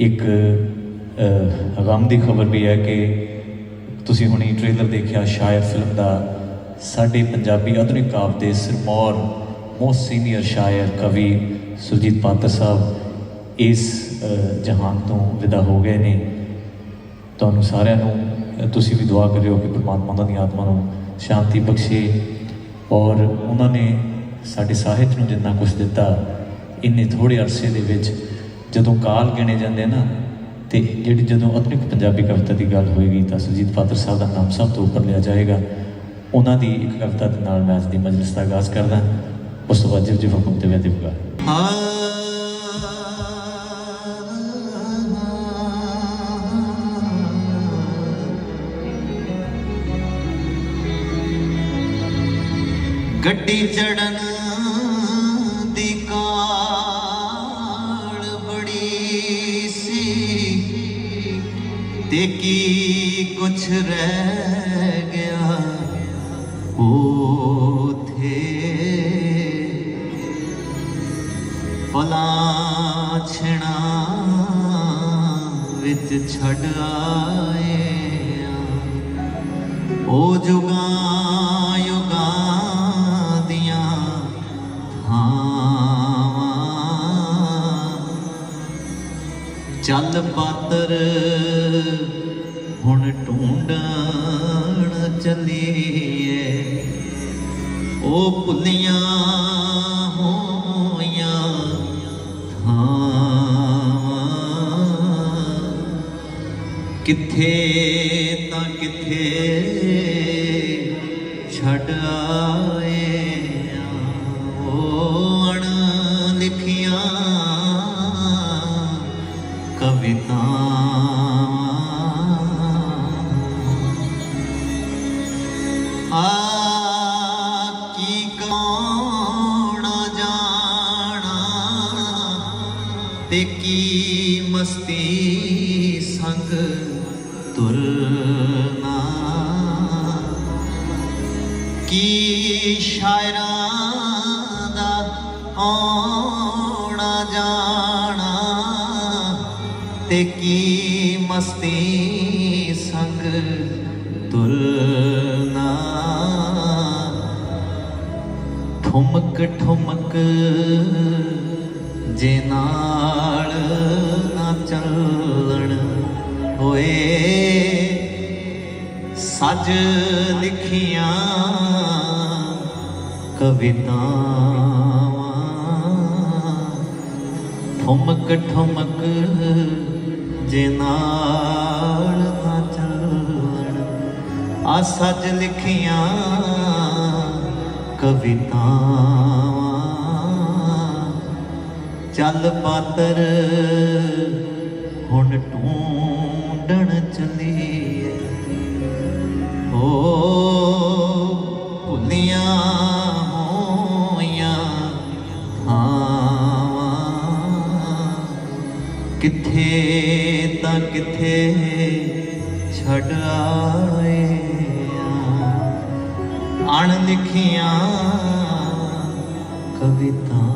ਇੱਕ ਅ, ਗਮ ਦੀ ਖਬਰ ਵੀ ਹੈ ਕਿ ਤੁਸੀਂ ਹੁਣੀ ਟ੍ਰੇਲਰ ਦੇਖਿਆ ਸ਼ਾਇਰ ਫਿਲਮ ਦਾ ਸਾਡੇ ਪੰਜਾਬੀ ਆਧੁਨਿਕ ਕਾਵਿ ਦੇ ਸਿਰਮੌਰ ਮੋਸਟ ਸੀਨੀਅਰ ਸ਼ਾਇਰ ਕਵੀ ਸੁਰਜੀਤ ਪਾਤਰ ਸਾਹਿਬ ਇਸ ਜਹਾਨ ਤੋਂ ਵਿਦਾ ਹੋ ਗਏ ਨੇ। ਤੁਹਾਨੂੰ ਸਾਰਿਆਂ ਨੂੰ ਤੁਸੀਂ ਵੀ ਦੁਆ ਕਰਿਓ ਕਿ ਪ੍ਰਮਾਤਮਾ ਉਹਨਾਂ ਦੀ ਆਤਮਾ ਨੂੰ ਸ਼ਾਂਤੀ ਬਖਸ਼ੇ ਔਰ ਉਹਨਾਂ ਨੇ ਸਾਡੇ ਸਾਹਿਤ ਨੂੰ ਜਿੰਨਾ ਕੁਝ ਦਿੱਤਾ ਇੰਨੇ ਥੋੜੇ ਅਰਸੇ ਦੇ ਵਿੱਚ ਜਦੋਂ ਕਾਲ ਗਿਣੇ ਜਾਂਦੇ ਨਾ, ਤੇ ਜਿਹੜੀ ਜਦੋਂ ਆਧੁਨਿਕ ਪੰਜਾਬੀ ਕਵਿਤਾ ਦੀ ਗੱਲ ਹੋਏਗੀ ਤਾਂ ਸੁਰਜੀਤ ਪਾਤਰ ਸਾਹਿਬ ਦਾ ਨਾਮ ਸਭ ਤੋਂ ਉੱਪਰ ਲਿਆ ਜਾਏਗਾ। ਉਹਨਾਂ ਦੀ ਇੱਕ ਕਵਿਤਾ ਦੇ ਨਾਲ ਮੈਂ ਅੱਜ ਦੀ ਮਜਲਿਸ ਦਾ ਆਗਾਜ਼ ਕਰਦਾ। ਉਸ ਤੋਂ ਬਾਅਦ ਜਿਵ ਜਿਵ ਹੁਕਮ ਤੇ ਵੇ ਦਿਵਗਾ ਗੱਡੀ ਚੜਨ ਕੀ ਕੁਛ ਰਹਿ ਗਿਆ ਉਥੇ? ਫਲਾਂ ਛਣਾ ਵਿੱਚ ਛੱਡ ਆਏ ਉਹ ਜੁਗਾਂ, ਯੁਗਾਂ ਦੀਆਂ ਥਾਵਾਂ ਚੱਲ ਪਾਤਰ ਹੁਣ ਢੂੰਡਣ ਚੱਲੀਏ। ਉਹ ਭੁੱਲੀਆਂ ਹੋਈਆਂ ਥਾਵਾਂ। ਕਿੱਥੇ ਤਾਂ ਕਿੱਥੇ ਛੱਡ ਆਏ ਤੇ ਕੀ ਮਸਤੀ ਸੰਗ ਤੁਰਨਾ ਕੀ ਸ਼ਾਇਰਾਂ ਦਾ ਆਉਣਾ ਜਾਣਾ ਤੇ ਕੀ ਮਸਤੀ ਸੰਗ ਤੁਰਨਾ ਠੁਮਕ ਠੁਮਕ ਜੇ ਨਾਲ ਨਾ ਚੱਲਣ ਹੋਏ, ਸੱਜ ਲਿਖੀਆਂ ਕਵਿਤਾਵਾਂ। ਠੁਮਕ ਠੁਮਕ ਜੇ ਨਾਲ ਨਾ ਚੱਲਣ, ਆ ਸੱਜ ਲਿਖੀਆਂ ਕਵਿਤਾਵਾਂ। ਚੱਲ ਪਾਤਰ, ਹੁਣ ਢੂੰਡਣ ਚੱਲੀਏ ਓ ਭੁੱਲੀਆਂ ਹੋਈਆਂ ਥਾਵਾਂ, ਕਿੱਥੇ ਤਾਂ ਕਿੱਥੇ ਛੱਡ ਆਏ ਆਂ। ਅਣ ਲਿਖੀਆਂ ਕਵਿਤਾ